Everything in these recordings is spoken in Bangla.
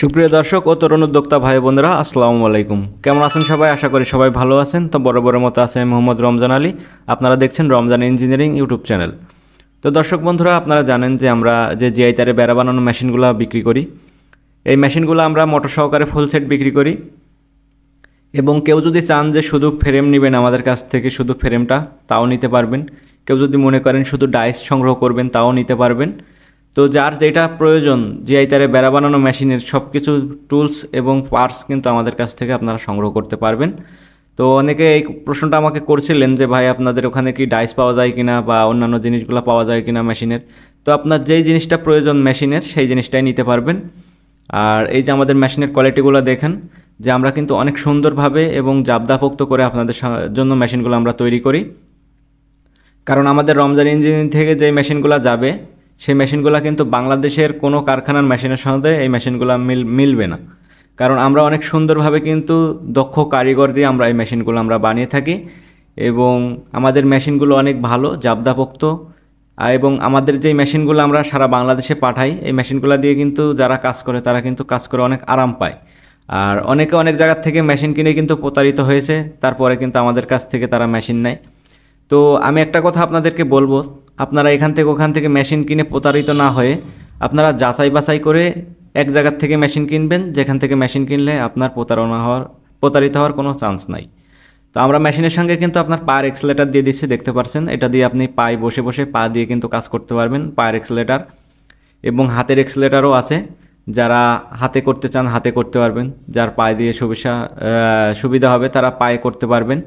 সুপ্রিয় দর্শক ও তরুণ উদ্যোক্তা ভাই বোনেরা, আসসালামু আলাইকুম। কেমন আছেন সবাই? আশা করি সবাই ভালো আছেন। তো বড় বড় মতো আছে মোহাম্মদ রমজান আলী। আপনারা দেখছেন রমজান ইঞ্জিনিয়ারিং ইউটিউব চ্যানেল। তো দর্শক বন্ধুরা, আপনারা জানেন যে আমরা যে জিআই তারে বেড়া বানানো মেশিনগুলো বিক্রি করি। এই মেশিনগুলো আমরা মোটর সহকারে ফুল সেট বিক্রি করি। এবং কেউ যদি চান যে শুধু ফ্রেম নেবেন আমাদের কাছ থেকে, শুধু ফ্রেমটা, তাও নিতে পারবেন। কেউ যদি মনে করেন শুধু ডাইস সংগ্রহ করবেন, তাও নিতে পারবেন। তো যার যেটা প্রয়োজন জিআই তারে বেড়া বানানো মেশিনের সব কিছু টুলস এবং পার্টস কিন্তু আমাদের কাছ থেকে আপনারা সংগ্রহ করতে পারবেন। তো অনেকে এই প্রশ্নটা আমাকে করছিলেন যে, ভাই, আপনাদের ওখানে কি ডাইস পাওয়া যায় কিনা বা অন্যান্য জিনিসগুলো পাওয়া যায় কিনা মেশিনের? তো আপনার যেই জিনিসটা প্রয়োজন মেশিনের, সেই জিনিসটাই নিতে পারবেন। আর এই যে আমাদের মেশিনের কোয়ালিটিগুলো দেখেন, যে আমরা কিন্তু অনেক সুন্দরভাবে এবং জাবদাপোক্ত করে আপনাদের জন্য মেশিনগুলো আমরা তৈরি করি। কারণ আমাদের রমজান ইঞ্জিন থেকে যে মেশিনগুলো যাবে সেই মেশিনগুলো কিন্তু বাংলাদেশের কোনো কারখানার মেশিনের সঙ্গে এই মেশিনগুলো মিল, মিলবে না। কারণ আমরা অনেক সুন্দরভাবে কিন্তু দক্ষ কারিগর দিয়ে আমরা এই মেশিনগুলো আমরা বানিয়ে থাকি এবং আমাদের মেশিনগুলো অনেক ভালো, জাবদাপোক্ত এবং আমাদের যেই মেশিনগুলো আমরা সারা বাংলাদেশে পাঠাই, এই মেশিনগুলো দিয়ে কিন্তু যারা কাজ করে তারা কিন্তু কাজ করে অনেক আরাম পায়। আর অনেকে অনেক জায়গার থেকে মেশিন কিনে কিন্তু প্রতারিত হয়েছে, তারপরে কিন্তু আমাদের কাছ থেকে তারা মেশিন নেয়। তো আমি একটা কথা আপনাদেরকে বলব আপনারা এখান থেকে ওখান থেকে মেশিন কিনে প্রতারিত না হয়ে আপনারা যাচাই বাছাই করে এক জায়গার থেকে মেশিন কিনবেন, যেখান থেকে মেশিন কিনলে আপনার প্রতারণা হওয়ার, প্রতারিত হওয়ার কোনো চান্স নাই। তো আমরা মেশিনের সঙ্গে কিন্তু আপনার পায়ের এক্সেলেটার দিয়ে দিচ্ছি, দেখতে পাচ্ছেন এটা দিয়ে আপনি পায়ে বসে বসে পা দিয়ে কিন্তু কাজ করতে পারবেন, পায়ের এক্সেলেটার। এবং হাতের এক্সেলেটারও আছে, যারা হাতে করতে চান হাতে করতে পারবেন। যার পায়ে দিয়ে সুবিধা সুবিধা হবে, তারা পায়ে করতে পারবেন।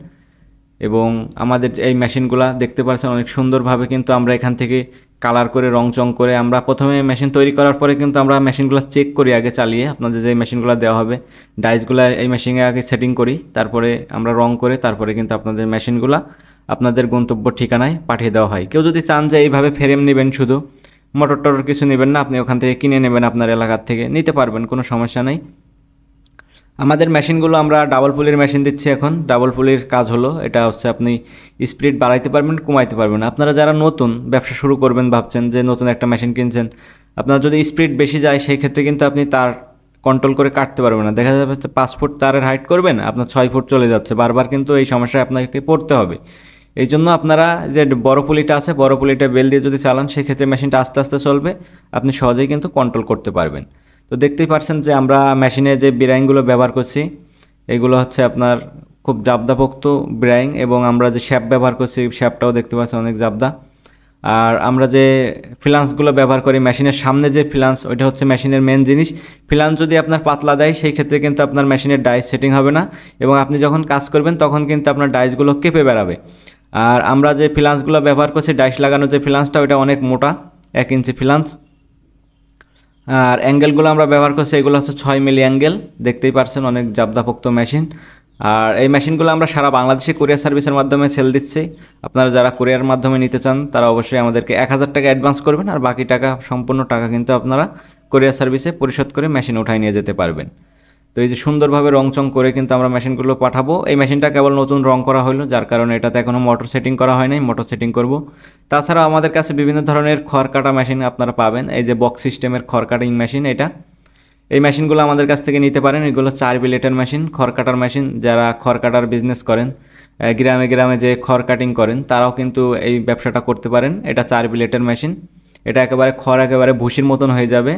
এবং আমাদের এই মেশিনগুলা দেখতে পাচ্ছেন অনেক সুন্দরভাবে কিন্তু আমরা এখান থেকে কালার করে রং চং করে আমরা প্রথমে মেশিন তৈরি করার পরে কিন্তু আমরা মেশিনগুলো চেক করি আগে চালিয়ে। আপনাদের যে মেশিনগুলো দেওয়া হবে, ডাইসগুলো এই মেশিনে আগে সেটিং করি, তারপরে আমরা রং করে তারপরে কিন্তু আপনাদের মেশিনগুলো আপনাদের গন্তব্য ঠিকানায় পাঠিয়ে দেওয়া হয়। কেউ যদি চান যে এইভাবে ফ্রেম নেবেন শুধু মোটর টটর কিছু নেবেন না, আপনি ওখান থেকে কিনে নেবেন আপনার এলাকার থেকে, নিতে পারবেন, কোনো সমস্যা নেই। আমাদের মেশিনগুলো আমরা ডাবল পুলির মেশিন দিচ্ছি এখন। ডাবল পুলির কাজ হলো, এটা হচ্ছে আপনি স্পিড বাড়াইতে পারবেন, কমাইতে পারবেন। আপনারা যারা নতুন ব্যবসা শুরু করবেন, ভাবছেন যে নতুন একটা মেশিন কিনছেন, আপনার যদি স্পিড বেশি যায়, সেই ক্ষেত্রে কিন্তু আপনি তার কন্ট্রোল করে কাটতে পারবেন না। দেখা যাবে হচ্ছে পাঁচ ফুট তারের হাইট করবেন, আপনার ছয় ফুট চলে যাচ্ছে। বারবার কিন্তু এই সমস্যায় আপনাকে পড়তে হবে। এই জন্য আপনারা যে বড় পুলিটা আছে, বড় পুলিটা বেল দিয়ে যদি চালান, সেক্ষেত্রে মেশিনটা আস্তে আস্তে চলবে। আপনি সহজেই কিন্তু কন্ট্রোল করতে পারবেন। তো দেখতেই পারছেন যে আমরা মেশিনে যে বিরাইংগুলো ব্যবহার করছি, এগুলো হচ্ছে আপনার খুব জাবদাপোক্ত ব্রাইং এবং আমরা যে শ্যাপ ব্যবহার করছি শ্যাপটাও দেখতে পাচ্ছেন অনেক জাবদা। আর আমরা যে ফ্লান্সগুলো ব্যবহার করি, মেশিনের সামনে যে ফিলান্স ওইটা হচ্ছে মেশিনের মেন জিনিস। ফিলান্স যদি আপনার পাতলা দেয়, সেই ক্ষেত্রে কিন্তু আপনার মেশিনের ডাইস সেটিং হবে না এবং আপনি যখন কাজ করবেন, তখন কিন্তু আপনার ডাইসগুলো কেঁপে বেড়াবে। আর আমরা যে ফিলান্সগুলো ব্যবহার করছি ডাইস লাগানো যে ফিলান্সটা ওইটা অনেক মোটা, এক ইঞ্চি ফ্লান্স আর অ্যাঙ্গেলগুলো আমরা ব্যবহার করছি, এগুলো হচ্ছে ছয় মিলি অ্যাঙ্গেল। দেখতেই পারছেন অনেক জাবদাপোক্ত মেশিন। আর এই মেশিনগুলো আমরা সারা বাংলাদেশে কুরিয়ার সার্ভিসের মাধ্যমে সেল দিচ্ছি। আপনারা যারা কুরিয়ার মাধ্যমে নিতে চান, তারা অবশ্যই আমাদেরকে এক হাজার টাকা অ্যাডভান্স করবেন, আর বাকি টাকা, সম্পূর্ণ টাকা কিন্তু আপনারা কুরিয়ার সার্ভিসে পরিশোধ করে মেশিন উঠায় নিয়ে যেতে পারবেন। তো এই যে সুন্দরভাবে রং চং করে কিন্তু আমরা মেশিনগুলো পাঠাবো। এই মেশিনটা কেবল নতুন রং করা হলো, যার কারণে এটাতে এখনও মোটর সেটিং করা হয় নাই মোটর সেটিং করব। তাছাড়া আমাদের কাছে বিভিন্ন ধরনের খড় কাটা মেশিন আপনারা পাবেন, এই যে বক্স সিস্টেমের খড় কাটিং মেশিন এটা। এই মেশিনগুলো আমাদের কাছ থেকে নিতে পারেন, এগুলো চার বিলেটের মেশিন খড় কাটার মেশিন, যারা খড় কাটার বিজনেস করেন গ্রামে গ্রামে যে খড় কাটিং করেন, তারাও কিন্তু এই ব্যবসাটা করতে পারেন। এটা চার বিলেটের মেশিন, এটা একেবারে খড় একেবারে ভুসির মতন হয়ে যাবে।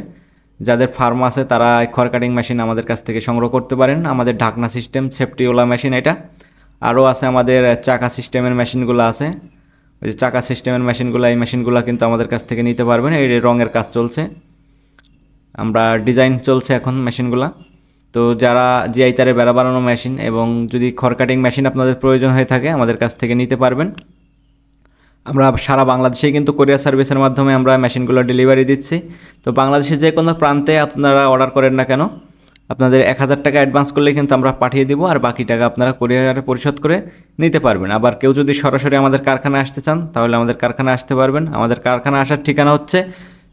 যাদের ফার্ম আছে তারা খড় কাটিং মেশিন আমাদের কাছ থেকে সংগ্রহ করতে পারেন। আমাদের ঢাকনা সিস্টেম সেফটিওয়ালা মেশিন এটা। আরও আছে আমাদের চাকা সিস্টেমের মেশিনগুলো আছে। ওই যে চাকা সিস্টেমের মেশিনগুলো এই মেশিনগুলো কিন্তু আমাদের কাছ থেকে নিতে পারবেন। এই রঙের কাজ চলছে। আমরা ডিজাইন চলছে এখন মেশিনগুলা তো যারা জিআই তারে বেড়া বানানো মেশিন এবং যদি খড় কাটিং মেশিন আপনাদের প্রয়োজন হয়ে থাকে, আমাদের কাছ থেকে নিতে পারবেন। আমরা সারা বাংলাদেশে কিন্তু কোরিয়ার সার্ভিসের মাধ্যমে আমরা মেশিনগুলো ডেলিভারি দিচ্ছি। তো বাংলাদেশের যে কোনো প্রান্তে আপনারা অর্ডার করেন না কেন, আপনাদের এক হাজার টাকা অ্যাডভান্স করলে কিন্তু আমরা পাঠিয়ে দিব আর বাকি টাকা আপনারা কোরিয়ারে পরিশোধ করে নিতে পারবেন। আবার কেউ যদি সরাসরি আমাদের কারখানায় আসতে চান, তাহলে আমাদের কারখানায় আসতে পারবেন। আমাদের কারখানা আসার ঠিকানা হচ্ছে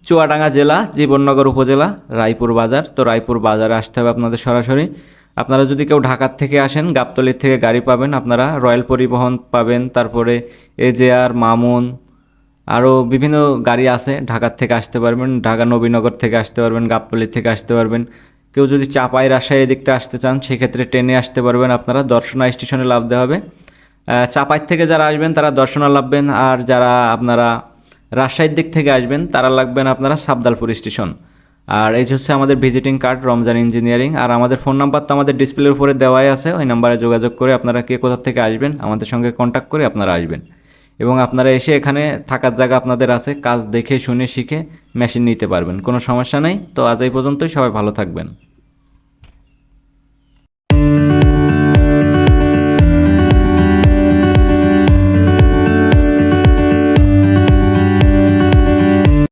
চুয়াডাঙ্গা জেলা, জীবননগর উপজেলা, রায়পুর বাজার। তো রায়পুর বাজারে আসতে হবে আপনাদের সরাসরি। আপনারা যদি কেউ ঢাকার থেকে আসেন, গাবতলির থেকে গাড়ি পাবেন, আপনারা রয়্যাল পরিবহন পাবেন, তারপরে এজেআর মামুন, আরও বিভিন্ন গাড়ি আছে, ঢাকার থেকে আসতে পারবেন, ঢাকা নবীনগর থেকে আসতে পারবেন, গাবতলির থেকে আসতে পারবেন। কেউ যদি চাপাই রাজশাহী দেখতে আসতে চান, সেক্ষেত্রে ট্রেনে আসতে পারবেন, আপনারা দর্শনা স্টেশনে নামতে হবে। চাপাই থেকে যারা আসবেন, তারা দর্শনা লাভবেন, আর যারা আপনারা রাজশাহীর দিক থেকে আসবেন, তারা লাগবেন আপনারা সাবদালপুর স্টেশন। আর এই হচ্ছে আমাদের ভিজিটিং কার্ড, রমজান ইঞ্জিনিয়ারিং, আর আমাদের ফোন নাম্বার তো আমাদের ডিসপ্লের উপরে দেওয়াই আছে, ওই নাম্বারে যোগাযোগ করে আপনারা কে কোথা থেকে আসবেন, আমাদের সঙ্গে কন্ট্যাক্ট করে আপনারা আসবেন। এবং আপনারা এসে এখানে থাকার জায়গা আপনাদের আছে, কাজ দেখে, শুনে, শিখে মেশিন নিতে পারবেন, কোনো সমস্যা নেই। তো আজ এই পর্যন্তই, সবাই ভালো থাকবেন।